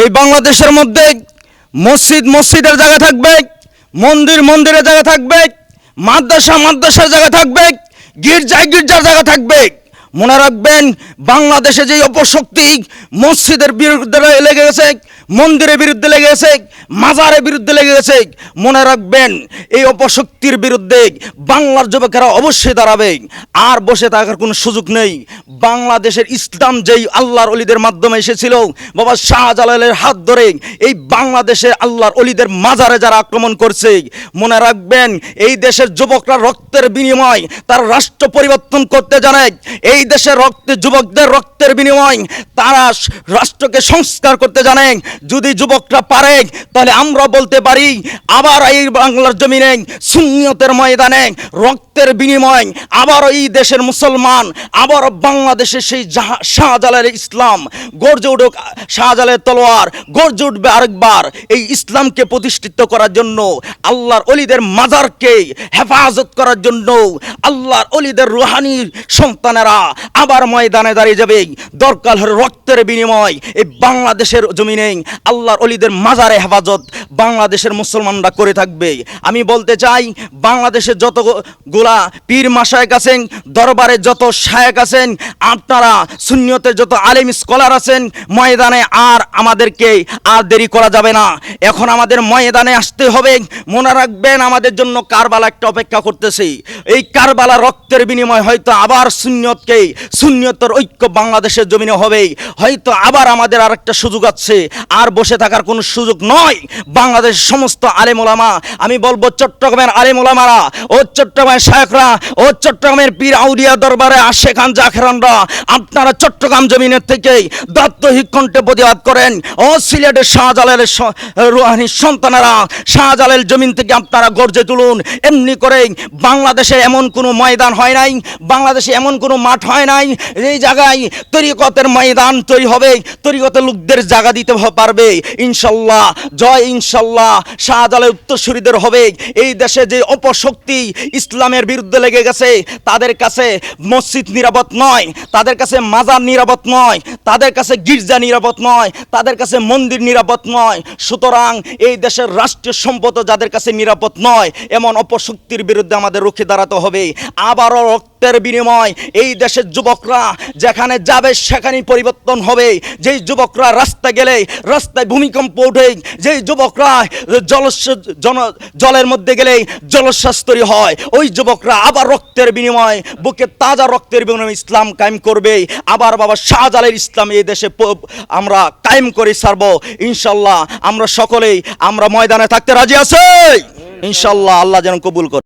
এই বাংলাদেশের মধ্যে মসজিদ, মসজিদের জায়গা থাকবে, মন্দির, মন্দিরের জায়গা থাকবে, মাদ্রাসা, মাদ্রাসার জায়গা থাকবে, গির্জায় গির্জার জায়গা থাকবে। মনে রাখবেন, বাংলাদেশে যে অপশক্তি মসজিদের বিরুদ্ধে লেগে গেছে মন্দিরের বিরুদ্ধে লেগে গেছে, মাজারের বিরুদ্ধে লেগে গেছে। মনে রাখবেন, এই অপশক্তির বিরুদ্ধে বাংলার যুবকেরা অবশ্যই দাঁড়াবে। আর বসে থাকার কোনো সুযোগ নেই। বাংলাদেশের ইসলাম যেই আল্লাহর অলিদের মাধ্যমে এসেছিল, বাবা শাহজালালের হাত ধরে এই বাংলাদেশের আল্লাহর অলিদের মাজারে যারা আক্রমণ করছে, মনে রাখবেন, এই দেশের যুবকরা রক্তের বিনিময় তার রাষ্ট্র পরিবর্তন করতে জানে। এই দেশের রক্তে, যুবকদের রক্তের বিনিময় তারা রাষ্ট্রকে সংস্কার করতে জানে। যদি যুবকরা পারে, তাহলে আমরা বলতে পারি, আবার এই বাংলার জমিনে সুন্নিয়তের ময়দানে, রক্তের বিনিময় আবার এই দেশের মুসলমান, আবার বাংলাদেশের সেই শাহজালালের ইসলাম গর্জে উঠুক শাহজালের তলোয়ার গর্জে উঠবে আরেকবার এই ইসলামকে প্রতিষ্ঠিত করার জন্য, আল্লাহর অলিদের মাজারকে হেফাজত করার জন্য, আল্লাহর অলিদের রুহানি সন্তানেরা আবার ময়দানে দাঁড়িয়ে যাবে। দরকার হলে রক্তের বিনিময়। এই বাংলাদেশের জমিনে আল্লাহর অলিদের মাজারে হেফাজত বাংলাদেশের মুসলমানরা করে থাকবে। আমি বলতে চাই, বাংলাদেশের যত গোলা পীর মাসায়ক আছেন, দরবারে যত শায়েক আছেন, আপনারা সুন্নিয়তের যত আলিম স্কলার আছেন, ময়দানে আর আমাদেরকে আর দেরি করা যাবে না। এখন আমাদের ময়দানে আসতে হবে, মনে রাখবেন আমাদের জন্য কারবালা একটা অপেক্ষা করতেছে। এই কারবালা রক্তের বিনিময় হয়তো আবার শূন্যতকে শূন্যতর ঐক্য বাংলাদেশের জমিনে হবে হয়তো আবার আমাদের আর একটা সুযোগ আছে আর বসে থাকার কোনো সুযোগ নয়। বাংলাদেশের সমস্ত আলেম ওলামা, আমি বলব চট্টগ্রামের আলেম ওলামারা, ও চট্টগ্রামের শায়করা ও চট্টগ্রামের পীর আউলিয়া দরবারে আশে খান জাখরানরা, আপনারা চট্টগ্রাম জমিনের থেকে দাত্তহিক কণ্ঠে প্রতিবাদ করেন। ও সিলেটের শাহজালালের রুহানির সন্তানেরা শাহজালাল জমিন থেকে আপনারা গর্জে তুলুন। এমনি করে বাংলাদেশে এমন কোনো ময়দান হয় নাই, বাংলাদেশে এমন কোনো মাঠ হয় নাই। এই জায়গায় তরিকতের ময়দান তৈরি হবে, তরিকতের লোকদের জায়গা দিতে হ- পারবে। ইনশাল্লাহ, জয় ইনশাল্লাহ, শাহজালাল উত্তরসূরিদের হবে। এই দেশে যে অপশক্তি ইসলামের বিরুদ্ধে লেগে গেছে, তাদের কাছে মসজিদ নিরাপদ নয়, তাদের কাছে মাজার নিরাপদ নয়, তাদের কাছে গির্জা নিরাপদ নয়, তাদের কাছে মন্দির নিরাপদ নয়। সুতরাং এই দেশের রাষ্ট্রীয় সম্পদ যাদের কাছে নিরাপদ নয়, এমন অপশক্তির বিরুদ্ধে আমাদের রুখে দাঁড়াতে হবে। আবারও রক্তের বিনিময়, এই দেশের যুবকরা যেখানে যাবে সেখানেই পরিবর্তন হবে। যেই যুবকরা রাস্তা গেলে রাস্তায় ভূমিকম্প উঠে যেই যুবকরা জলস, জন, জলের মধ্যে গেলে জলস্বাস্তরী হয়। ওই যুবকরা আবার রক্তের বিনিময়, বুকে তাজা রক্তের বিনিময় ইসলাম কায়েম করবে। আবার বাবা শাহজালের ইসলাম এই দেশে আমরা কায়েম করে সারব ইনশাল্লাহ আমরা সকলেই আমরা ময়দানে থাকতে রাজি আছি। ইনশাল্লাহ আল্লাহ যেন কবুল করে।